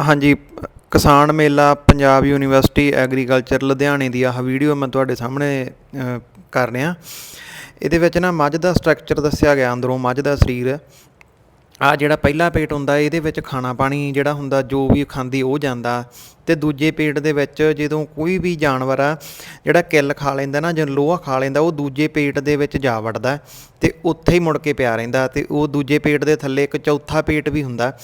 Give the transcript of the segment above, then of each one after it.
ਹਾਂਜੀ, ਕਿਸਾਨ ਮੇਲਾ, ਪੰਜਾਬ ਯੂਨੀਵਰਸਿਟੀ, ਐਗਰੀਕਲਚਰ, ਲੁਧਿਆਣੇ ਦੀ ਆਹ ਵੀਡੀਓ ਮੈਂ ਤੁਹਾਡੇ ਸਾਹਮਣੇ ਕਰ ਰਿਹਾ। ਇਹਦੇ ਵਿੱਚ ਨਾ ਮੱਝ ਦਾ ਸਟਰਕਚਰ ਦੱਸਿਆ ਗਿਆ ਅੰਦਰੋਂ, ਮੱਝ ਦਾ ਸਰੀਰ। ਆ ਜਿਹੜਾ ਪਹਿਲਾ ਪੇਟ ਹੁੰਦਾ, ਇਹਦੇ ਵਿੱਚ ਖਾਣਾ ਪਾਣੀ ਜਿਹੜਾ ਹੁੰਦਾ, ਜੋ ਵੀ ਖਾਂਦੀ ਉਹ ਜਾਂਦਾ। ਤੇ ਦੂਜੇ ਪੇਟ ਦੇ ਵਿੱਚ ਜਦੋਂ ਕੋਈ ਵੀ ਜਾਨਵਰ ਆ, ਜਿਹੜਾ ਕਿੱਲ ਖਾ ਲੈਂਦਾ ਨਾ, ਜਾਂ ਲੋਹਾ ਖਾ ਲੈਂਦਾ, ਉਹ ਦੂਜੇ ਪੇਟ ਦੇ ਵਿੱਚ ਜਾ ਵੜਦਾ। ਤੇ ਉੱਥੇ ਹੀ ਮੁੜ ਕੇ ਪਿਆ ਰਹਿੰਦਾ। ਤੇ ਉਹ ਦੂਜੇ ਪੇਟ ਦੇ ਥੱਲੇ ਇੱਕ ਚੌਥਾ ਪੇਟ ਵੀ ਹੁੰਦਾ।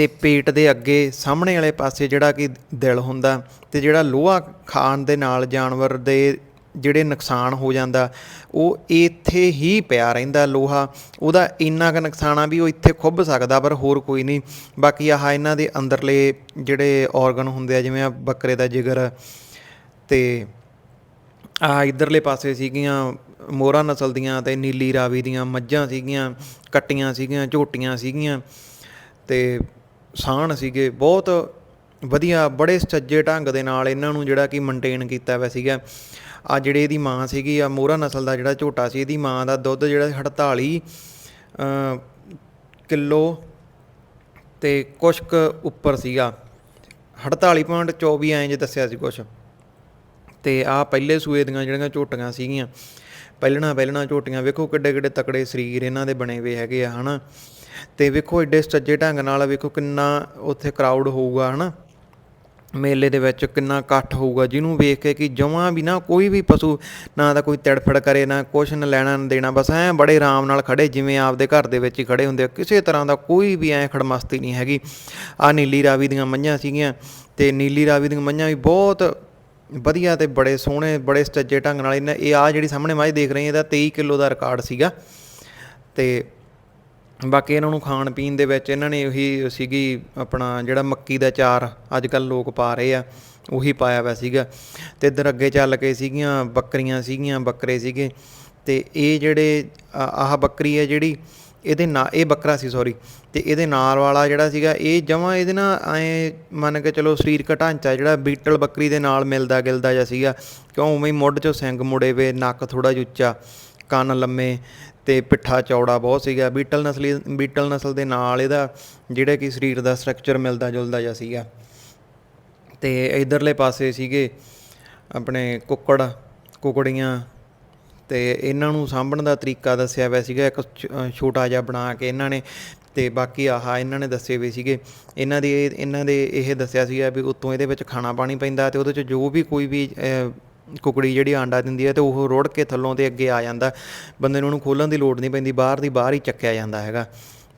ਤੇ ਪੇਟ ਦੇ ਅੱਗੇ ਸਾਹਮਣੇ ਵਾਲੇ ਪਾਸੇ ਜਿਹੜਾ ਕਿ ਦਿਲ ਹੁੰਦਾ ਤੇ ਜਿਹੜਾ ਲੋਹਾ ਖਾਣ ਦੇ ਨਾਲ ਜਾਨਵਰ ਦੇ ਜਿਹੜੇ ਨੁਕਸਾਨ ਹੋ ਜਾਂਦਾ, ਉਹ ਇੱਥੇ ਹੀ ਪਿਆ ਰਹਿੰਦਾ ਲੋਹਾ। ਉਹਦਾ ਇੰਨਾ ਕੁ ਨੁਕਸਾਨ ਆ ਵੀ ਉਹ ਇੱਥੇ ਖੁੱਭ ਸਕਦਾ, ਪਰ ਹੋਰ ਕੋਈ ਨਹੀਂ। ਬਾਕੀ ਆਹ ਇਹਨਾਂ ਦੇ ਅੰਦਰਲੇ ਜਿਹੜੇ ਆਰਗਨ ਹੁੰਦੇ ਆ, ਜਿਵੇਂ ਆ ਬੱਕਰੇ ਦਾ ਜਿਗਰ ਤੇ ਆ ਇਧਰਲੇ ਪਾਸੇ ਸੀਗੀਆਂ ਮੋਹਰਾ ਨਸਲ ਦੀਆਂ ਤੇ ਨੀਲੀ ਰਾਵੀ ਦੀਆਂ ਮੱਝਾਂ ਸੀਗੀਆਂ, ਕੱਟੀਆਂ ਸੀਗੀਆਂ, ਝੋਟੀਆਂ ਸੀਗੀਆਂ ਤੇ ਸਾਣ ਸੀਗੇ ਬਹੁਤ ਵਧੀਆ ਬੜੇ ਸੱਜੇ ਢੰਗ ਦੇ ਨਾਲ ਇਹਨਾਂ ਨੂੰ ਜਿਹੜਾ ਕਿ ਮੇਨਟੇਨ ਕੀਤਾ ਹੋਇਆ ਸੀਗਾ। ਆ ਜਿਹੜੇ ਇਹਦੀ ਮਾਂ ਸੀਗੀ ਆ ਮੋਹਰਾ ਨਸਲ ਦਾ ਜਿਹੜਾ ਝੋਟਾ ਸੀ ਇਹਦੀ ਮਾਂ ਦਾ ਦੁੱਧ ਜਿਹੜਾ 48 ਅ, ਕਿਲੋ ਤੇ ਕੁਛ ਕੁ ਉੱਪਰ ਸੀਗਾ। 48.24 ਐਂ ਜੇ ਦੱਸਿਆ ਸੀ ਕੁਛ। ਤੇ ਆ ਪਹਿਲੇ ਸੂਏ ਦੀਆਂ ਜਿਹੜੀਆਂ ਝੋਟੀਆਂ ਸੀਗੀਆਂ ਪਹਿਲਣਾ ਪਹਿਲਣਾ ਝੋਟੀਆਂ ਵੇਖੋ ਕਿੱਡੇ ਕਿੱਡੇ ਤਕੜੇ ਸਰੀਰ ਇਹਨਾਂ ਦੇ ਬਣੇ ਹੋਏ ਹੈਗੇ ਆ ਹਨਾ? ਤੇ ਵੇਖੋ ਐਡੇ ਸੱਜੇ ਢੰਗ ਨਾਲ ਵੇਖੋ ਕਿੰਨਾ ਉੱਥੇ ਕਰਾਊਡ ਹੋਊਗਾ, ਹਨਾ? ਮੇਲੇ ਦੇ ਵਿੱਚ ਕਿੰਨਾ ਇਕੱਠ ਹੋਊਗਾ, ਜਿਹਨੂੰ ਵੇਖ ਕੇ ਕਿ ਜਮਾਂ ਵੀ ਨਾ ਕੋਈ ਵੀ ਪਸ਼ੂ ਨਾ ਤਾਂ ਕੋਈ ਤੜਫੜ ਕਰੇ, ਨਾ ਕੁਛ, ਨਾ ਲੈਣਾ, ਨਾ ਦੇਣਾ, ਬਸ ਐ ਬੜੇ ਆਰਾਮ ਨਾਲ ਖੜੇ, ਜਿਵੇਂ ਆਪਦੇ ਘਰ ਦੇ ਵਿੱਚ ਹੀ ਖੜੇ ਹੁੰਦੇ ਆ। ਕਿਸੇ ਤਰ੍ਹਾਂ ਦਾ ਕੋਈ ਵੀ ਐ ਖੜਮਸਤੀ ਨਹੀਂ ਹੈਗੀ। ਆ ਨੀਲੀ ਰਾਵੀ ਦੀਆਂ ਮੱਝਾਂ ਸੀਗੀਆਂ ਤੇ ਨੀਲੀ ਰਾਵੀ ਦੀਆਂ ਮੱਝਾਂ ਵੀ ਬਹੁਤ ਵਧੀਆ ਤੇ ਬੜੇ ਸੋਹਣੇ, ਬੜੇ ਸਟੱਜੇ ਢੰਗ ਨਾਲ ਇਹਨਾਂ, ਇਹ ਆ ਜਿਹੜੀ ਸਾਹਮਣੇ ਮੱਝ ਦੇਖ ਰਹੀ ਇਹਦਾ 23 ਕਿਲੋ ਦਾ ਰਿਕਾਰਡ ਸੀਗਾ। ਤੇ ਬਾਕੀ ਇਹਨਾਂ ਨੂੰ ਖਾਣ ਪੀਣ ਦੇ ਵਿੱਚ ਇਹਨਾਂ ਨੇ ਉਹੀ ਸੀਗੀ ਆਪਣਾ ਜਿਹੜਾ ਮੱਕੀ ਦਾ ਚਾਰ ਅੱਜ ਕੱਲ ਲੋਕ ਪਾ ਰਹੇ ਆ, ਉਹੀ ਪਾਇਆ ਹੋਇਆ ਸੀਗਾ। ਤੇ ਇੱਧਰ ਅੱਗੇ ਚੱਲ ਕੇ ਸੀਗੀਆਂ ਬੱਕਰੀਆਂ ਸੀਗੀਆਂ, ਬੱਕਰੇ ਸੀਗੇ। ਤੇ ਇਹ ਜਿਹੜੇ ਆਹ ਬੱਕਰੀ ਹੈ ਜਿਹੜੀ, ਇਹਦੇ ਨਾਲ ਇਹ ਬੱਕਰਾ ਸੀ ਸੌਰੀ ਤੇ ਇਹਦੇ ਨਾਲ ਵਾਲਾ ਜਿਹੜਾ ਸੀਗਾ, ਇਹ ਜਮਾਂ ਇਹਦੇ ਨਾਲ ਐ ਮੰਨ ਕੇ ਚਲੋ ਸਰੀਰਕ ਢਾਂਚਾ ਜਿਹੜਾ ਬੀਟਲ ਬੱਕਰੀ ਦੇ ਨਾਲ ਮਿਲਦਾ ਗਿਲਦਾ ਜਿਹਾ ਸੀਗਾ। ਕਿਉਂ, ਉਵੇਂ ਮੁੱਢ ਚੋਂ ਸਿੰਗ ਮੁੜੇ ਵੇ, ਨੱਕ ਥੋੜਾ ਜਿਹਾ ਉੱਚਾ। ਕੰਨ ਲੰਮੇ ਤੇ ਪਿੱਠਾ ਚੌੜਾ ਬਹੁਤ ਸੀਗਾ। ਬੀਟਲ ਨਸਲੀ, ਬੀਟਲ ਨਸਲ ਦੇ ਨਾਲ ਇਹਦਾ ਜਿਹੜਾ ਕਿ ਸਰੀਰ ਦਾ ਸਟਰਕਚਰ ਮਿਲਦਾ ਜੁਲਦਾ ਜਿਹਾ ਸੀਗਾ। ਤੇ ਇਧਰਲੇ ਪਾਸੇ ਸੀਗੇ ਆਪਣੇ ਕੁੱਕੜ, ਕੁਕੜੀਆਂ ਤੇ ਇਹਨਾਂ ਨੂੰ ਸਾਂਭਣ ਦਾ ਤਰੀਕਾ ਦੱਸਿਆ ਹੋਇਆ ਸੀਗਾ। ਇੱਕ ਛ- ਛੋਟਾ ਜਿਹਾ ਬਣਾ ਕੇ ਇਹਨਾਂ ਨੇ ਤੇ ਬਾਕੀ ਆਹ ਇਹਨਾਂ ਨੇ ਦੱਸੇ ਹੋਏ ਸੀਗੇ। ਇਹਨਾਂ ਦੀ ਇਹ- ਇਹਨਾਂ ਦੇ ਇਹ ਦੱਸਿਆ ਸੀਗਾ ਵੀ ਉੱਤੋਂ ਇਹਦੇ ਵਿੱਚ ਖਾਣਾ ਪਾਣੀ ਪੈਂਦਾ ਤੇ ਉਹਦੇ ਚ ਜੋ ਵੀ ਕੋਈ ਵੀ ਕੁਕੜੀ ਜਿਹੜੀ ਆਂਡਾ ਦਿੰਦੀ ਹੈ ਤੇ ਉਹ ਰੁੜ ਕੇ ਥੱਲੋਂ ਤੇ ਅੱਗੇ ਆ ਜਾਂਦਾ। ਬੰਦੇ ਨੂੰ ਉਹਨੂੰ ਖੋਲਣ ਦੀ ਲੋੜ ਨਹੀਂ ਪੈਂਦੀ, ਬਾਹਰ ਦੀ ਬਾਹਰ ਹੀ ਚੱਕਿਆ ਜਾਂਦਾ ਹੈਗਾ।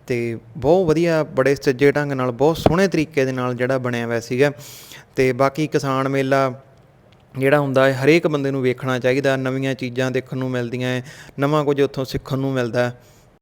ਤੇ ਬਹੁਤ ਵਧੀਆ, ਬੜੇ ਸੱਜੇ ਢੰਗ ਨਾਲ, ਬਹੁਤ ਸੋਹਣੇ ਤਰੀਕੇ ਦੇ ਨਾਲ ਜਿਹੜਾ ਬਣਿਆ ਹੋਇਆ ਸੀਗਾ। ਤੇ ਬਾਕੀ ਕਿਸਾਨ ਮੇਲਾ ਜਿਹੜਾ ਹੁੰਦਾ ਹੈ, ਹਰੇਕ ਬੰਦੇ ਨੂੰ ਵੇਖਣਾ ਚਾਹੀਦਾ। ਨਵੀਆਂ ਚੀਜ਼ਾਂ ਦੇਖਣ ਨੂੰ ਮਿਲਦੀਆਂ ਹੈ, ਨਵਾਂ ਕੁਝ ਉੱਥੋਂ ਸਿੱਖਣ ਨੂੰ ਮਿਲਦਾ ਹੈ।